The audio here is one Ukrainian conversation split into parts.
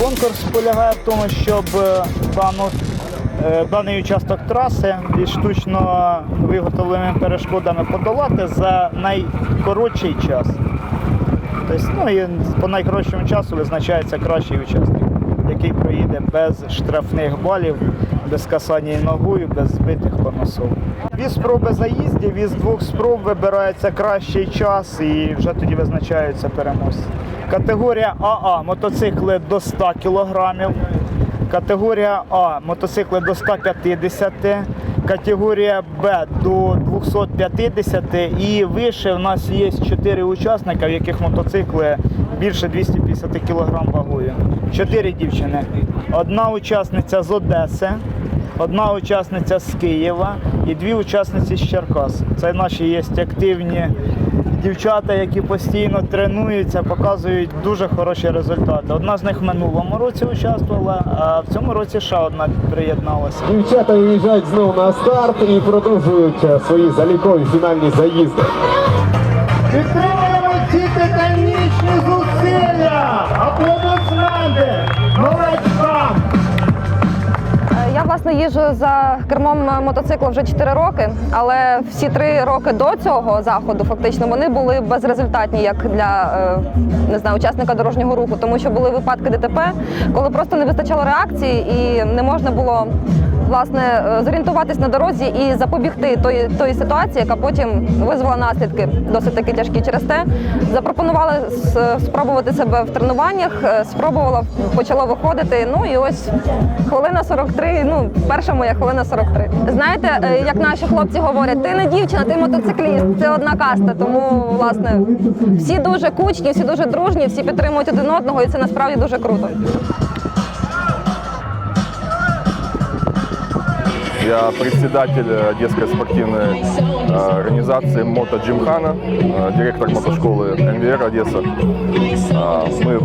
Конкурс полягає в тому, щоб е, дану, е, даний участок траси із штучно виготовленими перешкодами подолати за найкоротший час. Тобто, ну, і по найкоротшому часу визначається кращий учасник, який проїде без штрафних балів, без касання ногою, без збитих по носу. Дві спроби заїздів, із двох спроб вибирається кращий час і вже тоді визначаються переможці. Категорія АА мотоцикли до 100 кг. Категорія А мотоцикли до 150, категорія Б до 250 і вище в нас є 4 учасника, в яких мотоцикли більше 250 кг вагою. Чотири дівчини. Одна учасниця з Одеси, одна учасниця з Києва і дві учасниці з Черкас. Це наші є активні дівчата, які постійно тренуються, показують дуже хороші результати. Одна з них в минулому році участвувала, а в цьому році ще одна приєдналася. Дівчата виїжджають знову на старт і продовжують свої залікові фінальні заїзди. Підтримуємо ці титанічні власне їжджу за кермом мотоцикла вже 4 роки, але всі три роки до цього заходу фактично вони були безрезультатні як для е, не знаю, учасника дорожнього руху, тому що були випадки ДТП, коли просто не вистачало реакції і не можна було власне е, зорієнтуватись на дорозі і запобігти тої, тої ситуації, яка потім визвала наслідки досить таки тяжкі. Через те запропонували спробувати себе в тренуваннях, е, спробувала, почало виходити. Ну і ось хвилина 43, ну перша моя хвилина 43. Знаєте, е, як наші хлопці говорять, ти не дівчина, ти мотоцикліст, це одна каста. Тому власне всі дуже кучні, всі дуже дружні, всі підтримують один одного, і це насправді дуже круто. Я председатель э, детской спортивной э, организации Мото Джимхана, э, директор мотошколы МВР Одесса. Мы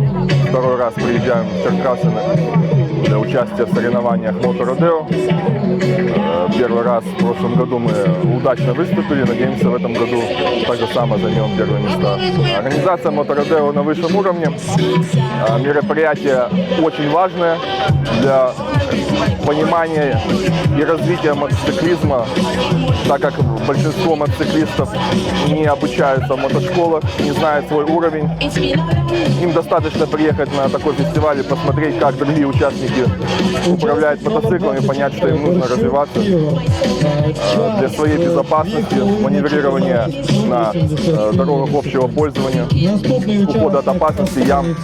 второй раз приезжаем в Черкассы на- для участия в соревнованиях Мото Родео. Э, Первый раз в прошлом году мы удачно выступили, надеемся в этом году так же само займем первые места. Организация Мото Родео на высшем уровне. Мероприятие очень важное для понимания и развития мотоциклизма, так как большинство мотоциклистов не обучаются в мотошколах, не знают свой уровень. Им достаточно приехать на такой фестиваль и посмотреть, как другие участники управляют мотоциклом и понять, что им нужно развиваться э, для своей безопасности, маневрирования на э, дорогах общего пользования, ухода от опасности, ям.